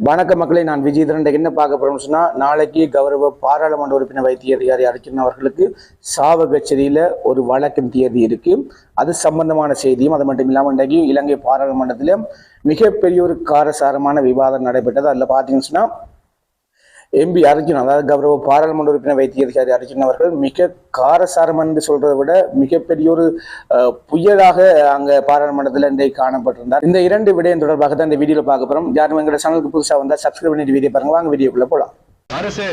வணக்க மக்களை நான் விஜயதரன் என்ன பார்க்க போறோம்னு சொன்னா நாளைக்கு கௌரவ பாராளுமன்ற உறுப்பினர் வைத்திய அதிகாரி அர்ச்சனா அவர்களுக்கு சாவகச்சேரியில ஒரு வழக்கின் தேதி இருக்கு. அது சம்பந்தமான செய்தியும் அது மட்டும் இல்லாமல் இன்றைக்கு இலங்கை பாராளுமன்றத்தில் மிகப்பெரிய ஒரு காரசாரமான விவாதம் நடைபெற்றது. அதில் பார்த்தீங்கன்னு எம்பி அர்ஜுன் அதாவது கௌரவ பாராளுமன்ற உறுப்பினர் வைத்திய அதிகாரி அர்ஜுன் அவர்கள் மிக காரசாரம் என்று சொல்றதை விட மிகப்பெரிய ஒரு புயலாக அங்க பாராளுமன்றத்தில் இன்றைக்கு காணப்பட்டிருந்தார். இந்த இரண்டு விடயம் தொடர்பாக தான் இந்த வீடியோ பார்க்க போறோம். யாரும் எங்களோட சேனலுக்கு புதுசாக வந்தா சப்ஸ்கிரைப் பண்ணிட்டு வீடியோ பாருங்க. வாங்க வீடியோக்குள்ள போலாம். அரசு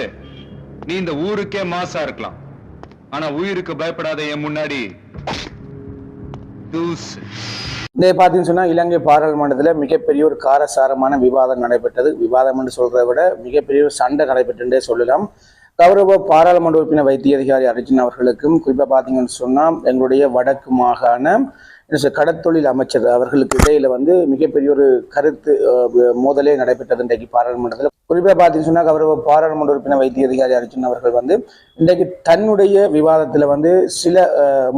நீ இந்த ஊருக்கே மாசா இருக்கலாம். ஆனா உயிருக்கு பயப்படாத என் முன்னாடி இந்த பார்த்தீங்கன்னு சொன்னால் இலங்கை பாராளுமன்றத்தில் மிகப்பெரிய ஒரு காரசாரமான விவாதம் நடைபெற்றது. விவாதம் என்று சொல்றதை விட மிகப்பெரிய ஒரு சண்டை நடைபெற்றுன்றே சொல்லலாம். கௌரவ பாராளுமன்ற உறுப்பினர் வைத்திய அதிகாரி அர்ஜுன் அவர்களுக்கும் குறிப்பாக பார்த்தீங்கன்னு சொன்னால் எங்களுடைய வடக்கு மாகாண கடத்தொழில் அமைச்சர் அவர்களுக்கு இடையில வந்து மிகப்பெரிய ஒரு கருத்து மோதலே நடைபெற்றது இன்றைக்கு பாராளுமன்றத்தில். குறிப்பாக பார்த்தீங்கன்னு சொன்னால் கௌரவ பாராளுமன்ற உறுப்பினர் வைத்திய அதிகாரி அர்ஜுன் அவர்கள் வந்து இன்றைக்கு தன்னுடைய விவாதத்துல வந்து சில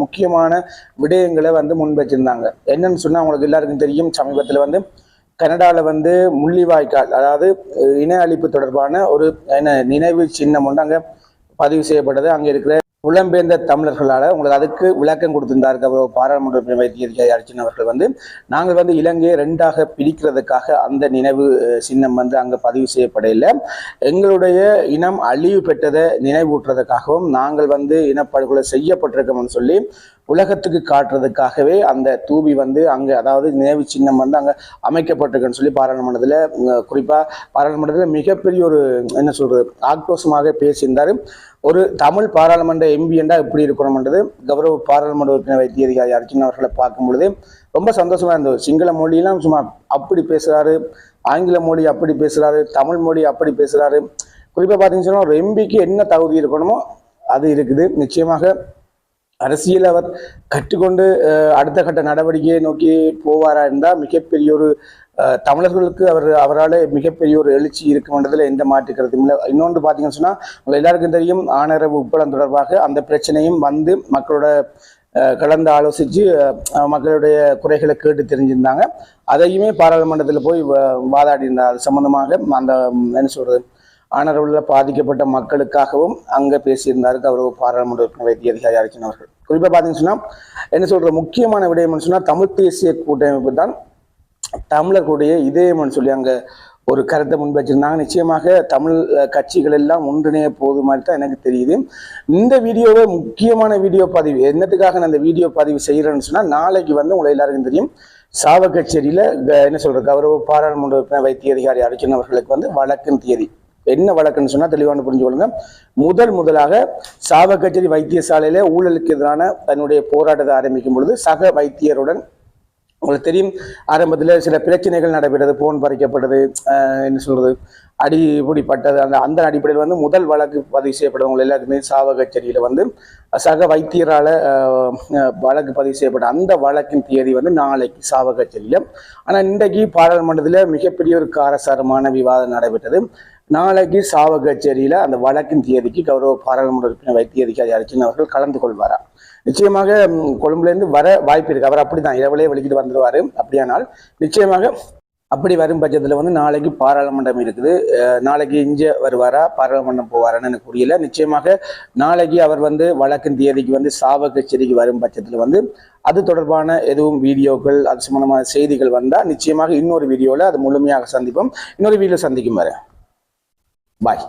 முக்கியமான விடயங்களை வந்து முன்வச்சிருந்தாங்க. என்னன்னு சொன்னா அவங்களுக்கு எல்லாருக்கும் தெரியும் சமீபத்தில் வந்து கனடால வந்து முள்ளிவாய்க்கால் அதாவது இன அழிப்பு தொடர்பான ஒரு என்ன நினைவு சின்னம் ஒன்று அங்க பதிவு செய்யப்பட்டது. அங்க இருக்கிற புலம்பெயர்ந்த தமிழர்களால் உங்களுக்கு அதுக்கு விளக்கம் கொடுத்திருந்தார்கள் பாராளுமன்ற உறுப்பினர் வைத்திய அர்ச்சன் அவர்கள் வந்து. நாங்கள் வந்து இலங்கையை ரெண்டாக பிரிக்கிறதுக்காக அந்த நினைவு சின்னம் வந்து அங்கே பதிவு செய்யப்படவில்லை எங்களுடைய இனம் அழிவு பெற்றதை நினைவூட்டுறதுக்காகவும் நாங்கள் வந்து இனப்படுகொலை செய்யப்பட்டிருக்கோம்னு சொல்லி உலகத்துக்கு காட்டுறதுக்காகவே அந்த தூபி வந்து அங்க அதாவது நினைவு சின்னம் வந்து அங்க அமைக்கப்பட்டிருக்குன்னு சொல்லி பாராளுமன்றத்தில் குறிப்பா பாராளுமன்றத்தில் மிகப்பெரிய ஒரு என்ன சொல்றது ஆக்ரோஷமாக பேசியிருந்தாரு. ஒரு தமிழ் பாராளுமன்ற எம்பி என்றா எப்படி இருக்கணும்ன்றது கௌரவ பாராளுமன்ற உறுப்பினர் வைத்திய அதிகாரி அர்ஜுன் அவர்களை பார்க்கும் பொழுது ரொம்ப சந்தோஷமா இருந்தது. சிங்கள மொழியெல்லாம் சும்மா அப்படி பேசுறாரு ஆங்கில மொழி அப்படி பேசுறாரு தமிழ் மொழி அப்படி பேசுறாரு. குறிப்பா பார்த்தீங்கன்னு சொன்னால் ஒரு எம்பிக்கு என்ன தகுதி இருக்கணுமோ அது இருக்குது. நிச்சயமாக அரசியல் அவர் கற்றுக்கொண்டு அடுத்த கட்ட நடவடிக்கையை நோக்கி போவாரா இருந்தால் மிகப்பெரிய ஒரு தமிழர்களுக்கு அவர் அவரால் மிகப்பெரிய ஒரு எழுச்சி இருக்கும்ன்றதுல எந்த மாற்றுக்கிறது இல்லை. இன்னொன்று பார்த்தீங்கன்னு சொன்னால் உங்கள் எல்லாருக்கும் தெரியும் ஆணரவு உப்பளம் தொடர்பாக அந்த பிரச்சனையும் வந்து மக்களோட கலந்து ஆலோசித்து மக்களுடைய குறைகளை கேட்டு தெரிஞ்சிருந்தாங்க. அதையுமே பாராளுமன்றத்தில் போய் வ- வாதாடி இருந்தார் அது அந்த என்ன சொல்கிறது ஆனரவில் பாதிக்கப்பட்ட மக்களுக்காகவும் அங்கே பேசியிருந்தாருக்கு கௌரவ பாராளுமன்ற உறுப்பினர் வைத்திய அதிகாரி அவர்கள். குறிப்பாக பார்த்தீங்கன்னு சொன்னால் என்ன சொல்கிற முக்கியமான விடயம்னு சொன்னால் தமிழ் தேசிய கூட்டமைப்பு தான் தமிழர்களுடைய இதயம்னு சொல்லி அங்கே ஒரு கருத்தை முன்வச்சிருந்தாங்க நிச்சயமாக தமிழ் கட்சிகள் எல்லாம் ஒன்றிணைய போது மாதிரி தான் எனக்கு தெரியுது. இந்த வீடியோவை முக்கியமான வீடியோ பதிவு என்னத்துக்காக நான் இந்த வீடியோ பதிவு செய்கிறேன்னு சொன்னால் நாளைக்கு வந்து உங்களை எல்லாருக்கும் தெரியும். சாவக்கச்சேரியில் என்ன சொல்கிற கௌரவ பாராளுமன்ற உறுப்பினர் வைத்திய அதிகாரி அர்ச்சன் அவர்களுக்கு வந்து வழக்கின் தேதி என்ன வழக்குன்னு சொன்னா தெளிவான புரிஞ்சுக்கொள்ளுங்க. முதல் முதலாக சாவகச்சேரி வைத்தியசாலையில ஊழலுக்கு எதிரான தன்னுடைய போராட்டத்தை ஆரம்பிக்கும் பொழுது சக வைத்தியருடன் உங்களுக்கு தெரியும் ஆரம்பத்தில் சில பிரச்சனைகள் நடைபெற்றது போன் பறிக்கப்பட்டது என்ன சொல்றது அடிபிடிப்பட்டது அந்த அந்த அடிப்படையில் வந்து முதல் வழக்கு பதிவு செய்யப்பட்டவங்க எல்லாருக்குமே சாவகச்சேரியில் வந்து சக வைத்தியரால் வழக்கு பதிவு செய்யப்பட்ட அந்த வழக்கின் தேதி வந்து நாளைக்கு சாவகச்சேரியில். ஆனால் இன்றைக்கு பாராளுமன்றத்தில் மிகப்பெரிய ஒரு காரசாரமான விவாதம் நடைபெற்றது. நாளைக்கு சாவ கச்சேரியில் அந்த வழக்கின் தேதிக்கு கௌரவ பாராளுமன்ற உறுப்பினர் வைத்திய அதிகாரி அர்ஜுன் அவர்கள் கலந்து கொள்வாரா? நிச்சயமாக கொழும்புலேருந்து வர வாய்ப்பு இருக்கு. அவர் அப்படிதான். இரவுலேயே வெளிக்கிட்டு வந்துடுவாரு அப்படியானால் நிச்சயமாக அப்படி வரும் பட்சத்தில் வந்து நாளைக்கு பாராளுமன்றம் இருக்குது. நாளைக்கு இங்கே வருவாரா? பாராளுமன்றம் போவாரான்னு எனக்கு புரியல. நிச்சயமாக நாளைக்கு அவர் வந்து வழக்கின் தேதிக்கு வந்து சாவ கச்சேரிக்கு வரும் பட்சத்தில் வந்து அது தொடர்பான எதுவும் வீடியோக்கள் அது சம்பந்தமான செய்திகள் வந்தால் நிச்சயமாக இன்னொரு வீடியோவில் அது முழுமையாக சந்திப்போம். இன்னொரு வீடியோ சந்திக்கும் வர. பாய்